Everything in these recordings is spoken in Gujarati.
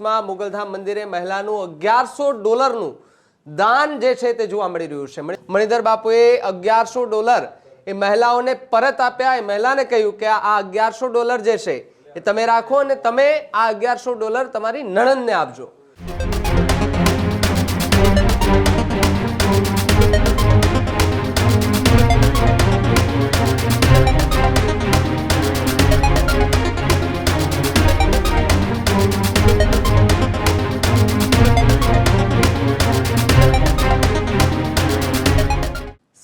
માં મુગલધામ મંદિરે મહિલાનું અગિયારસો ડોલરનું દાન જે છે તે જોવા મળી રહ્યું છે. મણિ- મણિધર બાપુએ અગિયારસો ડોલર એ મહિલાઓને પરત આપ્યા. એ મહિલાને કહ્યું કે આ અગિયારસો ડોલર જે છે એ તમે રાખો અને તમે આ અગિયારસો ડોલર તમારી નણંદને આપજો.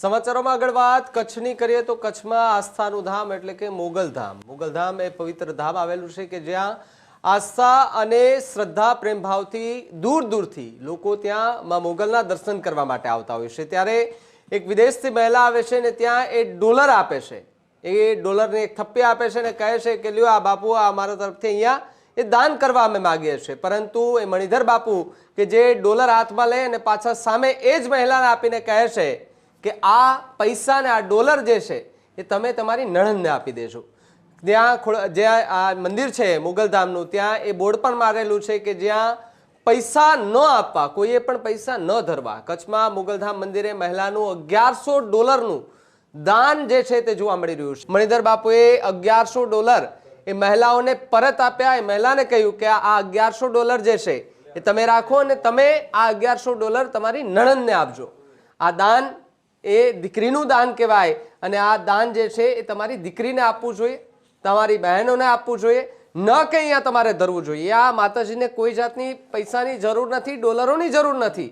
સમાચારોમાં આગળ વાત. કચ્છની કરીએ તો કચ્છમાં આસ્થાનું ધામ એટલે કે મોગલધામ મોગલધામ એ પવિત્ર ધામ આવેલું છે કે જ્યાં આસ્થા અને શ્રદ્ધા પ્રેમભાવથી દૂર દૂરથી લોકો ત્યાં મોગલના દર્શન કરવા માટે આવતા હોય છે. ત્યારે એક વિદેશથી મહિલા આવે છે ને ત્યાં એ ડોલર આપે છે. એ ડોલરને એક થપ્પી આપે છે ને કહે છે કે લ્યો આ બાપુ, આ અમારા તરફથી અહીંયા એ દાન કરવા અમે માગીએ છીએ. પરંતુ એ મણિધર બાપુ કે જે ડોલર હાથમાં લે અને પાછા સામે એ જ મહિલાને આપીને કહે છે કે આ પૈસાને આ ડોલર જે છે, એ તમે તમારી નણંદને આપી દેજો. ત્યાં જ્યાં આ મંદિર છે મુગલધામનું ત્યાં એ બોર્ડ પણ મારેલું છે કે જ્યાં પૈસા ન આપવા, કોઈએ પણ પૈસા ન ધરવા. કચ્છમાં મુગલધામ મંદિરે મહિલાનું અગિયારસો ડોલરનું દાન જે છે તે જોવા મળી રહ્યું છે. મણિધર બાપુએ અગિયારસો ડોલર, એ મહિલાઓને પરત આપ્યા. એ મહિલાને કહ્યું કે આ અગિયારસો ડોલર જે છે, એ તમે રાખો અને તમે આ અગિયારસો ડોલર તમારી નણંદને આપજો. આ દાન એ દીકરીનું દાન કહેવાય. અને આ દાન જે છે એ તમારી દીકરીને આપવું જોઈએ, તમારી બહેનોને આપવું જોઈએ, ન કે અહીંયા તમારે ધરવું જોઈએ. આ માતાજીને કોઈ જાતની પૈસાની જરૂર નથી, ડોલરોની જરૂર નથી.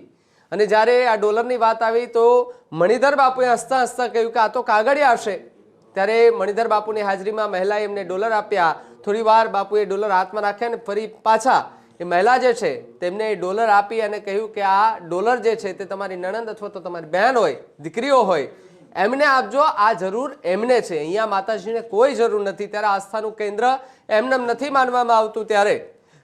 અને જ્યારે આ ડોલરની વાત આવી તો મણિધર બાપુએ હસતા હસતા કહ્યું કે આ તો કાગળિયા હશે. ત્યારે મણિધર બાપુની હાજરીમાં મહિલાએ એમને ડોલર આપ્યા. થોડી વાર બાપુએ ડોલર હાથમાં રાખ્યા અને ફરી પાછા એ મહિલા જે છે, તેમને એ ડોલર આપી અને કહ્યું કે આ ડોલર જે છે, તે તમારી નણંદ અથવા તો તમારી બહેન હોય, દીકરીઓ હોય, એમને આપજો, આ જરૂર એમને છે. અહીંયા માતાજીને કોઈ જરૂર નથી. ત્યારે આસ્થાનું કેન્દ્ર એમનેમ નથી માનવામાં આવતું ત્યારે.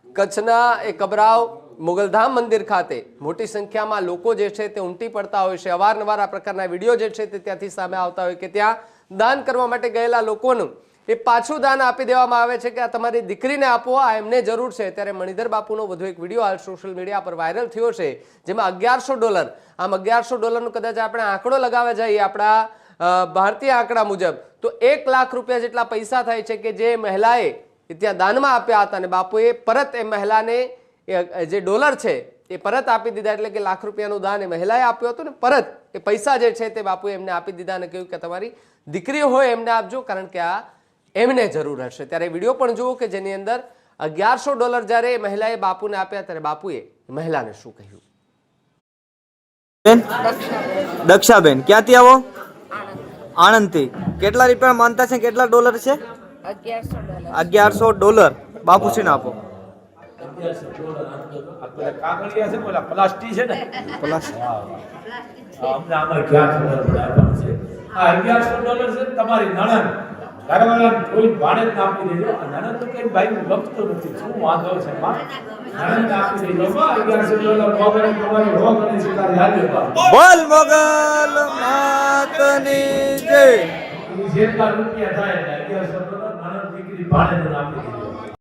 કચ્છના એ કબરાવ મુગલધામ મંદિર ખાતે મોટી સંખ્યામાં લોકો જે છે, તે ઉમટી પડતા હોય છે. અવારનવાર આ પ્રકારના વીડિયો જે છે, તે ત્યાંથી સામે આવતા હોય કે ત્યાં દાન કરવા માટે ગયેલા લોકોનું એ પાછું દાન આપી દેવામાં આવે છે કે આ તમારી દીકરીને આપો, આ એમને જરૂર છે. ત્યારે મણિધર બાપુનો વધુ એક વીડિયો હાલ સોશિયલ મીડિયા પર વાયરલ થયો છે, જેમાં અગિયારસો ડોલર, આમ અગિયારસો ડોલરનું કદાચ આપણે આંકડો લગાવવા જઈએ આપણા ભારતીય આંકડા મુજબ, તો એક લાખ રૂપિયા જેટલા પૈસા થાય છે કે જે મહિલાએ ત્યાં દાનમાં આપ્યા હતા અને બાપુએ પરત એ મહિલાને જે ડોલર છે, એ પરત આપી દીધા એટલે કે લાખ રૂપિયાનું દાન એ મહિલાએ આપ્યું હતું ને પરત, એ પૈસા જે છે તે બાપુએ એમને આપી દીધા અને કહ્યું કે તમારી દીકરી હોય એમને આપજો કારણ કે આ એમને જરૂર હશે. ત્યારે વીડિયો પણ જુઓ કે જેની અંદર અગિયારસો ડોલર જ્યારે એ મહિલાએ બાપુને આપ્યા ત્યારે બાપુએ મહિલાને શું કહ્યું? બેન દક્ષાબેન ક્યાંથી આવો? આણંદથી. કેટલા રૂપિયા માનતા છે? કેટલા ડોલર છે? અગિયારસો ડોલર. બાપુ બાપુશ્રીને આપો. ને તમારી નણંદ. ઘરવાળા કોઈ ભાડે જ આપી દેજો. નણંદ તો કઈ ભાઈ લખતો નથી. શું વાંધો છે માં નણંદ આપી દેજો અગિયારસો ડોલર તમારી બોલ મોગલ માતની જય. જેટલા રૂપિયા થાય એટલે અગિયારસો ડોલર નણંદ દીકરી ભાડે આપી દેજો.